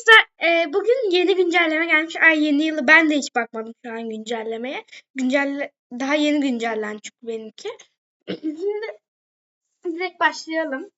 Arkadaşlar e, bugün yeni güncelleme gelmiş. Ay yeni yılı ben de hiç bakmadım şu an güncellemeye. Güncelle daha yeni güncellendi çünkü benimki. Şimdi direkt başlayalım.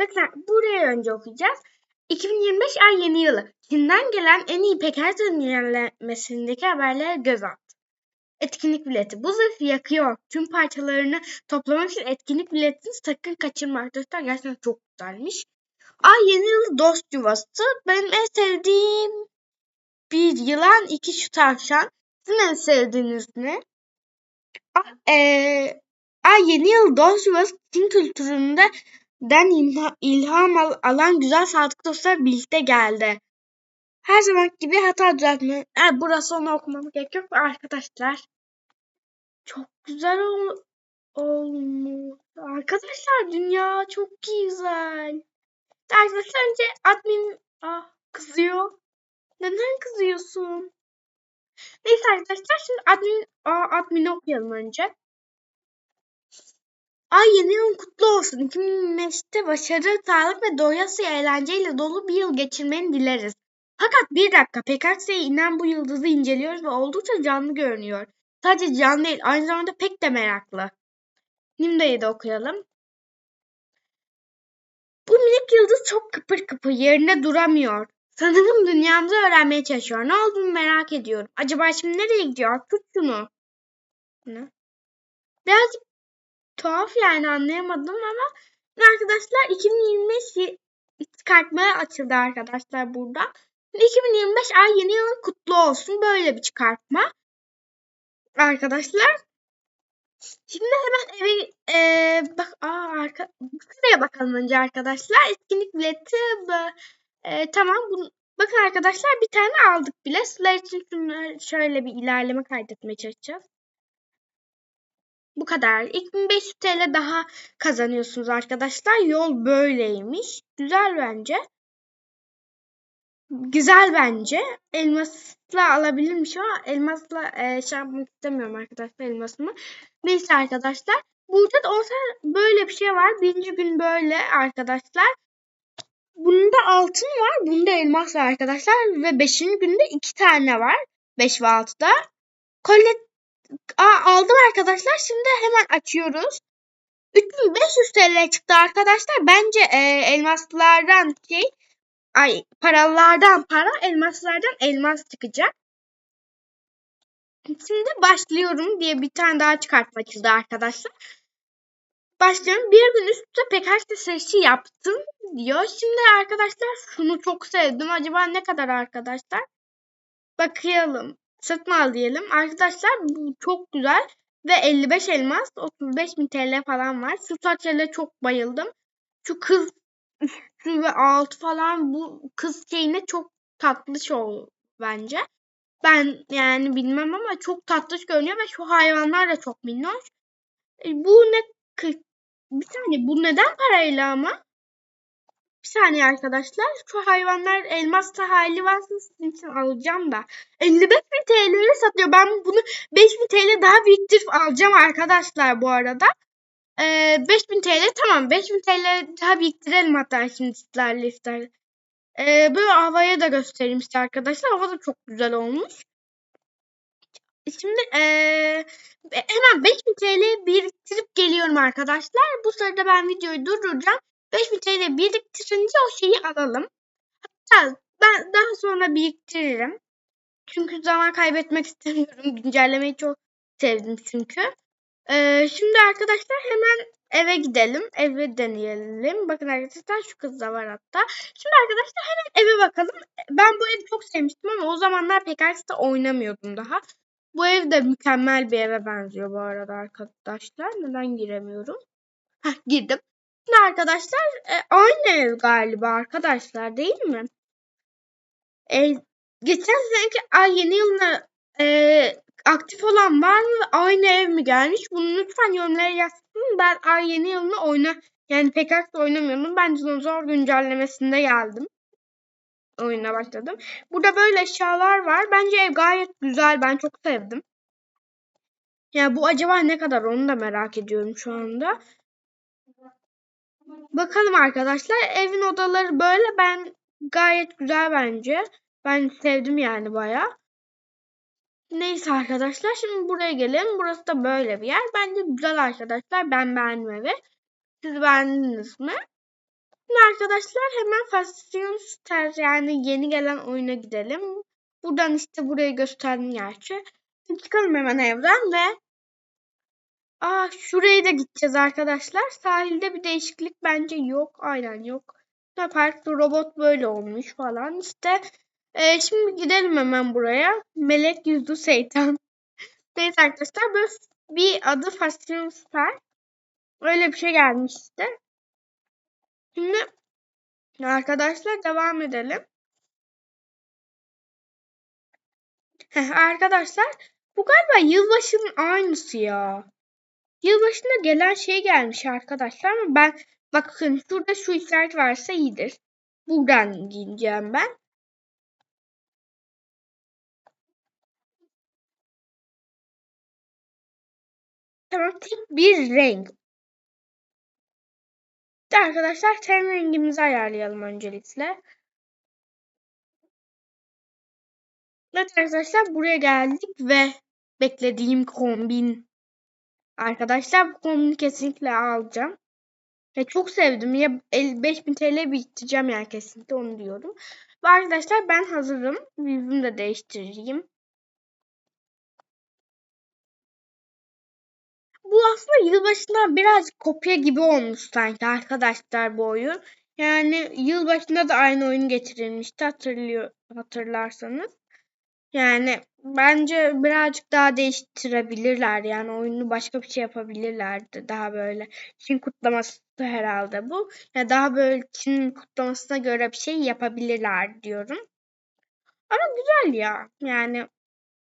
Bakın buraya önce okuyacağız. 2025 ay yeni yılı. Çin'den gelen en iyi peker güncellemesindeki haberlere göz at. Etkinlik bileti. Bu zırh yakıyor. Tüm parçalarını toplamak için etkinlik biletini sakın kaçırma arkadaşlar. Gerçekten çok güzelmiş. Ay yeni yıl dost yuvası. Benim en sevdiğim bir yılan, iki şu tavşan. Sizin en sevdiğiniz ne? Ah, ee, ay yeni yıl dost yuvası Çin kültüründe den ilha- ilham al- alan güzel sadık dostlar birlikte geldi. Her zaman gibi hata düzeltme. E, burası onu okumama gerek yok arkadaşlar. Güzel ol olmuş. Arkadaşlar dünya çok güzel. Arkadaşlar önce admin ah, kızıyor. Neden kızıyorsun? Neyse arkadaşlar şimdi admin aa, admin okuyalım önce. Ay yeni yılın kutlu olsun. 2025'te başarı, sağlık ve doyasıya eğlenceyle dolu bir yıl geçirmeni dileriz. Fakat bir dakika PKX'ye inen bu yıldızı inceliyoruz ve oldukça canlı görünüyor. Sadece canlı değil aynı zamanda pek de meraklı. Nimda'yı da okuyalım. Bu minik yıldız çok kıpır kıpır yerinde duramıyor. Sanırım dünyamızı öğrenmeye çalışıyor. Ne olduğunu merak ediyorum. Acaba şimdi nereye gidiyor? Tut şunu. Ne? Birazcık tuhaf yani anlayamadım ama arkadaşlar 2025 çıkartmaya açıldı arkadaşlar burada. 2025 ay yeni yılın kutlu olsun. Böyle bir çıkartma. Arkadaşlar. Şimdi hemen eve e, bak aa arka bakalım önce arkadaşlar. Etkinlik bileti e, tamam bunu bakın arkadaşlar bir tane aldık bile. Sizler için şunu şöyle bir ilerleme kaydetmeye çalışacağız. Bu kadar. 2500 TL daha kazanıyorsunuz arkadaşlar. Yol böyleymiş. Güzel bence. Güzel bence. Elmasla alabilirmiş ama elmasla e, şey yapmak istemiyorum arkadaşlar elmasımı. Neyse arkadaşlar. Burada da orta böyle bir şey var. Birinci gün böyle arkadaşlar. Bunda altın var. Bunda elmas var arkadaşlar. Ve beşinci günde iki tane var. Beş ve altıda. Kolye Aa, aldım arkadaşlar. Şimdi hemen açıyoruz. 3500 TL çıktı arkadaşlar. Bence e, elmaslardan şey ay paralardan para elmaslardan elmas çıkacak. Şimdi başlıyorum diye bir tane daha çıkartma açıldı arkadaşlar. Başlıyorum. Bir gün üst üste Pegasus seçi yaptım diyor. Şimdi arkadaşlar şunu çok sevdim. Acaba ne kadar arkadaşlar? Bakayalım. Satın al diyelim. Arkadaşlar bu çok güzel. Ve 55 elmas 35 bin TL falan var. Şu saçlarına çok bayıldım. Şu kız üstü ve altı falan bu kız şeyine çok tatlı show bence. Ben yani bilmem ama çok tatlış görünüyor ve şu hayvanlar da çok minnoş. E, bu ne bir saniye bu neden parayla ama? Bir saniye arkadaşlar. Şu hayvanlar elmas hali varsa sizin için alacağım da. 55 bin TL'ye satıyor. Ben bunu 5 bin TL daha biriktirip alacağım arkadaşlar bu arada. Ee, 5000 TL tamam 5000 TL daha biriktirelim hatta şimdi sizlerle iftar. Ee, böyle havaya da göstereyim size arkadaşlar. Hava da çok güzel olmuş. Şimdi ee, hemen 5000 TL biriktirip geliyorum arkadaşlar. Bu sırada ben videoyu durduracağım. 5000 TL biriktirince o şeyi alalım. Hatta ben daha sonra biriktiririm. Çünkü zaman kaybetmek istemiyorum. Güncellemeyi çok sevdim çünkü. Ee, şimdi arkadaşlar hemen eve gidelim. Eve deneyelim. Bakın arkadaşlar şu kız da var hatta. Şimdi arkadaşlar hemen eve bakalım. Ben bu evi çok sevmiştim ama o zamanlar pek Pekars'ta oynamıyordum daha. Bu ev de mükemmel bir eve benziyor bu arada arkadaşlar. Neden giremiyorum? Heh girdim. Şimdi arkadaşlar e, aynı ev galiba arkadaşlar değil mi? E, geçen seneki ay yeni yılına e, aktif olan var mı? Aynı ev mi gelmiş? Bunu lütfen yorumlara yazsın. Ben ay yeni yılını oyna yani PKX oynamıyorum. Ben dinozor güncellemesinde geldim. Oyuna başladım. Burada böyle eşyalar var. Bence ev gayet güzel. Ben çok sevdim. Yani bu acaba ne kadar onu da merak ediyorum şu anda. Bakalım arkadaşlar. Evin odaları böyle. Ben gayet güzel bence. Ben sevdim yani baya. Neyse arkadaşlar şimdi buraya gelelim. Burası da böyle bir yer. Bence güzel arkadaşlar. Ben beğendim evi. Siz beğendiniz mi? Şimdi arkadaşlar hemen Fashion Stars yani yeni gelen oyuna gidelim. Buradan işte burayı gösterdim gerçi. Şimdi çıkalım hemen evden ve Aa şuraya da gideceğiz arkadaşlar. Sahilde bir değişiklik bence yok. Aynen yok. Parkta robot böyle olmuş falan. İşte e, şimdi gidelim hemen buraya. Melek yüzlü şeytan. Neyse arkadaşlar böyle bir adı Fashion Star. Öyle bir şey gelmiş işte. Şimdi arkadaşlar devam edelim. Arkadaşlar bu galiba yılbaşının aynısı ya. Yılbaşında gelen şey gelmiş arkadaşlar ama ben bakın şurada şu işaret varsa iyidir. Buradan giyeceğim ben. Tamam tek bir renk. Arkadaşlar ten rengimizi ayarlayalım öncelikle. Evet arkadaşlar buraya geldik ve beklediğim kombin. Arkadaşlar bu kombini kesinlikle alacağım. Ve çok sevdim. Ya 5000 TL bitireceğim yani kesinlikle onu diyorum. Ve arkadaşlar ben hazırım. Yüzümü de değiştireyim. Bu aslında yılbaşından biraz kopya gibi olmuş sanki arkadaşlar bu oyun. Yani yılbaşında da aynı oyun getirilmişti hatırlıyor hatırlarsanız. Yani bence birazcık daha değiştirebilirler. Yani oyunu başka bir şey yapabilirlerdi. Daha böyle Çin kutlaması herhalde bu. Ya yani daha böyle Çin kutlamasına göre bir şey yapabilirler diyorum. Ama güzel ya. Yani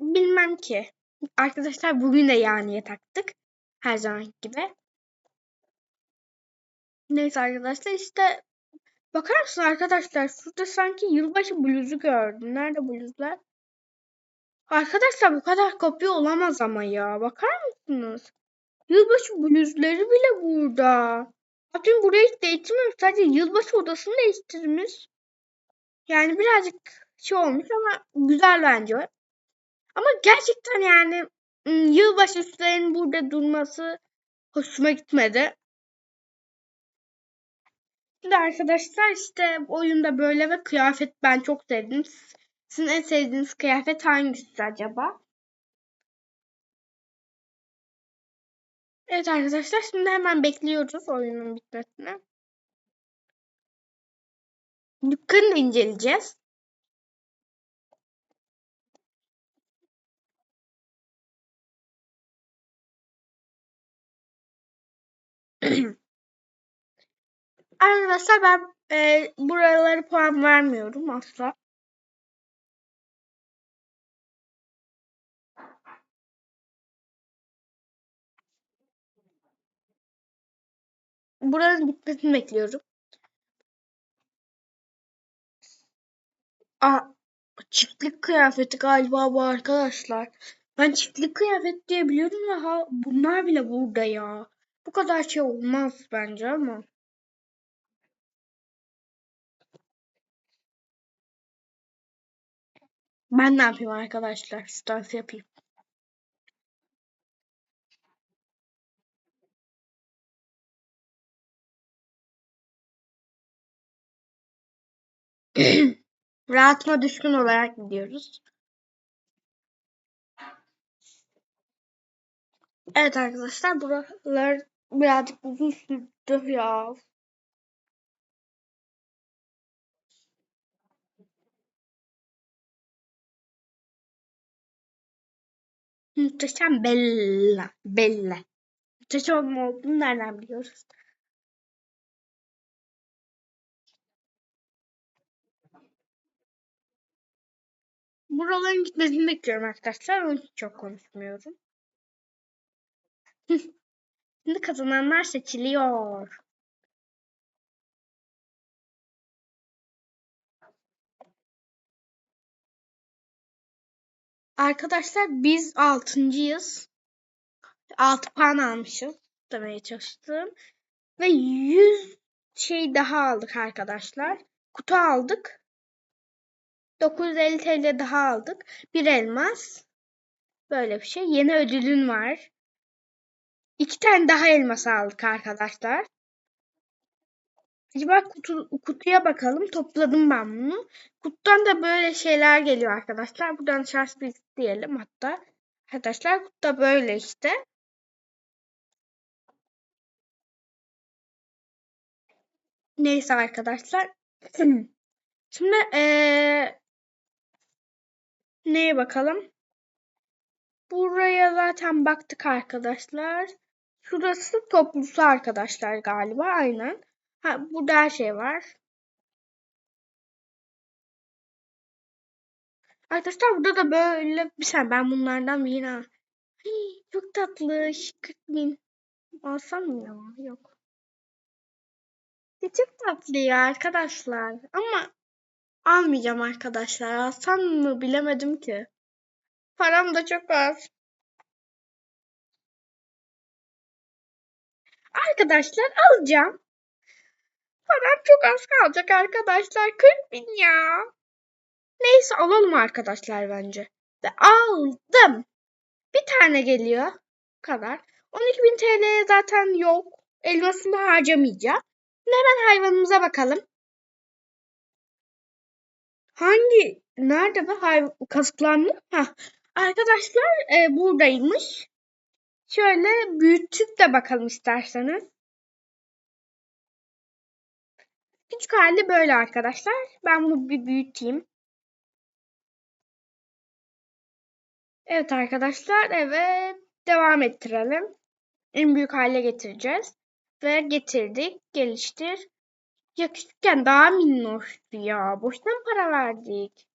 bilmem ki. Arkadaşlar bugün de yani taktık. Her zaman gibi. Neyse arkadaşlar işte bakar mısın arkadaşlar şurada sanki yılbaşı bluzu gördüm. Nerede bluzlar? Arkadaşlar bu kadar kopya olamaz ama ya. Bakar mısınız? Yılbaşı bluzları bile burada. Zaten burayı hiç değiştirmemiş. Sadece yılbaşı odasını değiştirmiş. Yani birazcık şey olmuş ama güzel bence. Ama gerçekten yani yılbaşı üstlerinin burada durması hoşuma gitmedi. Şimdi arkadaşlar işte oyunda böyle ve kıyafet ben çok sevdim. Sizin en sevdiğiniz kıyafet hangisi acaba? Evet arkadaşlar şimdi hemen bekliyoruz oyunun bitmesini. Dükkanı inceleyeceğiz. Arkadaşlar ben e, buraları puan vermiyorum asla. Buranın bitmesini bekliyorum. Aa, çiftlik kıyafeti galiba bu arkadaşlar. Ben çiftlik kıyafet diye biliyorum ya ha bunlar bile burada ya. Bu kadar şey olmaz bence ama. Ben ne yapayım arkadaşlar? Stans yapayım. Rahatıma düşkün olarak gidiyoruz. Evet arkadaşlar buralar birazcık uzun sürdü ya. Muhteşem Bella. Bella. Muhteşem olduğunu nereden biliyoruz? Buraların gitmesini bekliyorum arkadaşlar. Onun için çok konuşmuyorum. Şimdi kazananlar seçiliyor. Arkadaşlar biz altıncıyız. 6 puan almışız demeye çalıştım. Ve 100 şey daha aldık arkadaşlar. Kutu aldık. 950 TL daha aldık. Bir elmas. Böyle bir şey. Yeni ödülün var. İki tane daha elmas aldık arkadaşlar. Acaba kutu, kutuya bakalım. Topladım ben bunu. Kutudan da böyle şeyler geliyor arkadaşlar. Buradan şans bir diyelim hatta. Arkadaşlar kutuda böyle işte. Neyse arkadaşlar. Şimdi ee, neye bakalım? Buraya zaten baktık arkadaşlar. Şurası toplusu arkadaşlar galiba aynen. Ha, burada her şey var. Arkadaşlar burada da böyle bir saniye ben bunlardan bir yine Hii, çok tatlı 40 bin alsam mı ya yok. Ya çok tatlı ya arkadaşlar ama almayacağım arkadaşlar alsam mı bilemedim ki. Param da çok az. Arkadaşlar alacağım. Param çok az kalacak arkadaşlar. 40 bin ya. Neyse alalım arkadaşlar bence. Ve aldım. Bir tane geliyor. Bu kadar. 12.000 TL zaten yok. Elmasını harcamayacağım. Şimdi hemen hayvanımıza bakalım. Hangi? Nerede bu hayvan? Kasıklandı. Heh. Arkadaşlar e, buradaymış. Şöyle büyütüp de bakalım isterseniz. Küçük hali böyle arkadaşlar. Ben bunu bir büyüteyim. Evet arkadaşlar evet devam ettirelim. En büyük hale getireceğiz. Ve getirdik. Geliştir. Ya küçükken daha minnoştu ya. Boşuna para verdik?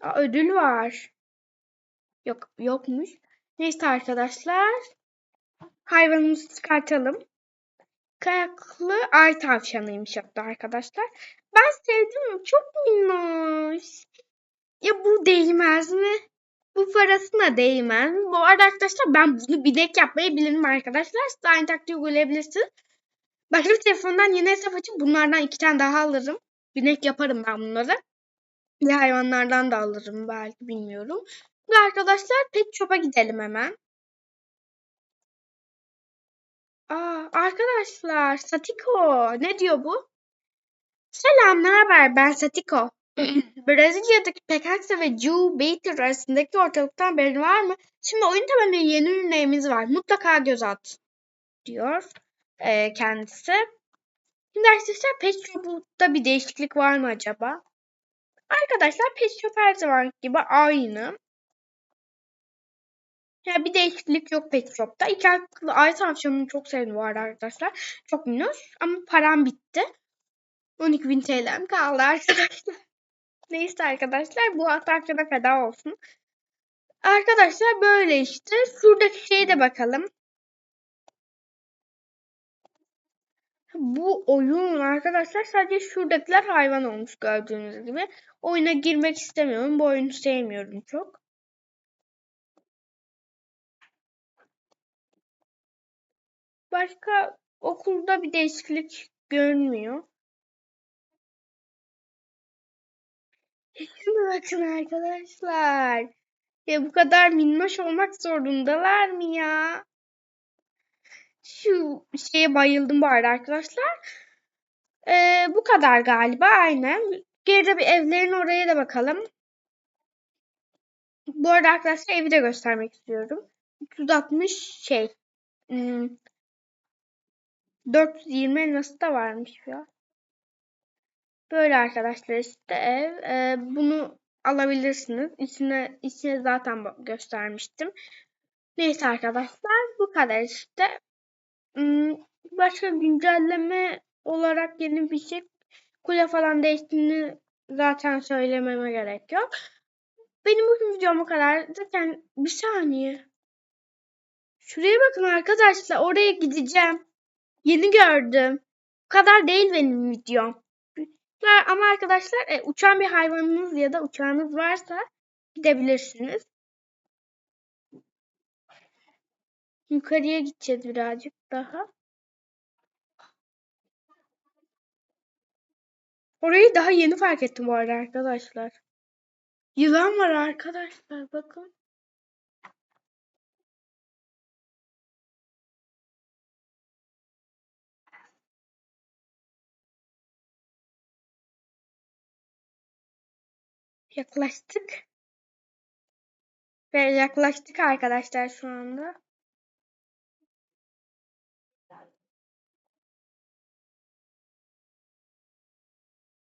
Aa, ödül var. Yok yokmuş. Neyse arkadaşlar. Hayvanımızı çıkartalım. Kayaklı ay tavşanıymış hatta arkadaşlar. Ben sevdim. Çok minnoş. Ya bu değmez mi? Bu parasına değmez. Bu arada arkadaşlar ben bunu bilek yapmayı bilirim arkadaşlar. Siz aynı taktiği uygulayabilirsiniz. Başka bir telefondan yeni hesap açıp bunlardan iki tane daha alırım. Binek yaparım ben bunları. Ve hayvanlardan da alırım belki bilmiyorum. Ve arkadaşlar pet shop'a gidelim hemen. Aa, arkadaşlar Satiko ne diyor bu? Selam ne haber ben Satiko. Brezilya'daki Pekaksa ve Joe Baker arasındaki ortalıktan haberin var mı? Şimdi oyun tabanında yeni ürünlerimiz var. Mutlaka göz at diyor e, kendisi. Şimdi arkadaşlar Pet Shop'ta bir değişiklik var mı acaba? Arkadaşlar Pet Shop her zaman gibi aynı. Ya bir değişiklik yok Pet Shop'ta. İki akıllı ay tavşanını çok sevdim bu arada arkadaşlar. Çok minnoş ama param bitti. 12.000 TL'm kaldı arkadaşlar. Neyse arkadaşlar bu tavşana feda olsun. Arkadaşlar böyle işte. Şuradaki şeye de bakalım. Bu oyun arkadaşlar sadece şuradakiler hayvan olmuş gördüğünüz gibi. Oyuna girmek istemiyorum. Bu oyunu sevmiyorum çok. Başka okulda bir değişiklik görünmüyor. Şuna bakın arkadaşlar. Ya bu kadar minnoş olmak zorundalar mı ya? Şu şeye bayıldım bu arada arkadaşlar. Ee, bu kadar galiba aynen. Geride bir evlerin oraya da bakalım. Bu arada arkadaşlar evi de göstermek istiyorum. 360 şey. Hmm, 420 elması da varmış ya. Böyle arkadaşlar işte ev. Ee, bunu alabilirsiniz. İçine, içine zaten göstermiştim. Neyse arkadaşlar bu kadar işte. Hmm, başka güncelleme olarak yeni bir şey kule falan değiştiğini zaten söylememe gerek yok. Benim bugün videom bu kadar. Zaten bir saniye. Şuraya bakın arkadaşlar. Oraya gideceğim. Yeni gördüm. Bu kadar değil benim videom. Ama arkadaşlar e, uçan bir hayvanınız ya da uçağınız varsa gidebilirsiniz. Yukarıya gideceğiz birazcık daha. Orayı daha yeni fark ettim bu arada arkadaşlar. Yılan var arkadaşlar bakın. Yaklaştık. Ve yaklaştık arkadaşlar şu anda.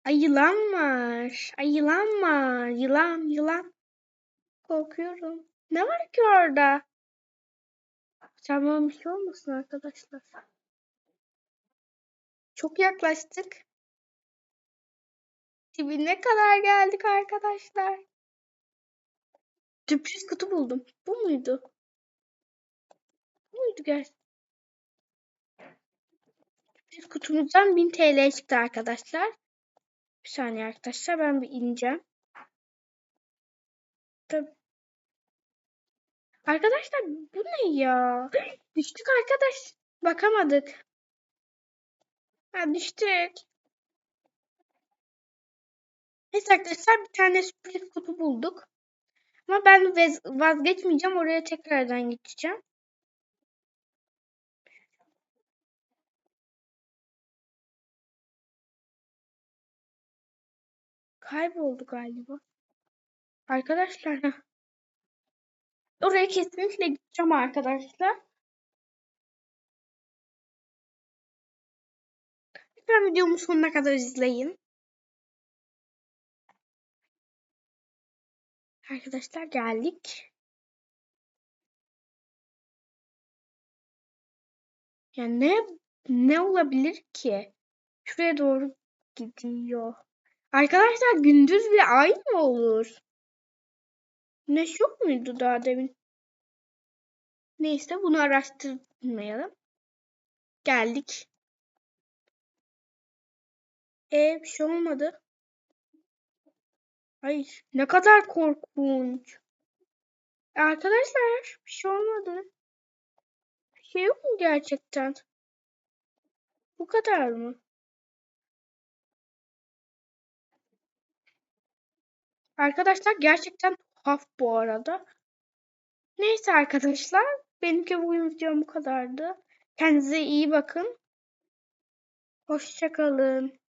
Ay yılan var. Ay yılan var. Yılan yılan. Korkuyorum. Ne var ki orada? Şey olmasın arkadaşlar. Çok yaklaştık. Dibine kadar geldik arkadaşlar. Sürpriz kutu buldum. Bu muydu? Bu muydu gerçekten? Sürpriz kutumuzdan 1000 TL çıktı arkadaşlar. Bir saniye arkadaşlar ben bir ineceğim. Arkadaşlar bu ne ya? Düştük arkadaş. Bakamadık. Ha düştük. Neyse arkadaşlar bir tane sürpriz kutu bulduk. Ama ben vaz- vazgeçmeyeceğim. Oraya tekrardan gideceğim. Kayboldu galiba. Arkadaşlar oraya kesinlikle gideceğim arkadaşlar. Lütfen videomu sonuna kadar izleyin. Arkadaşlar geldik. Ya ne ne olabilir ki? Şuraya doğru gidiyor. Arkadaşlar gündüz ve ay mı olur? Güneş yok muydu daha demin? Neyse bunu araştırmayalım. Geldik. E bir şey olmadı. Hayır. Ne kadar korkunç. Arkadaşlar bir şey olmadı. Bir şey yok mu gerçekten? Bu kadar mı? Arkadaşlar gerçekten tuhaf bu arada. Neyse arkadaşlar. Benimki bugün videom bu kadardı. Kendinize iyi bakın. Hoşçakalın.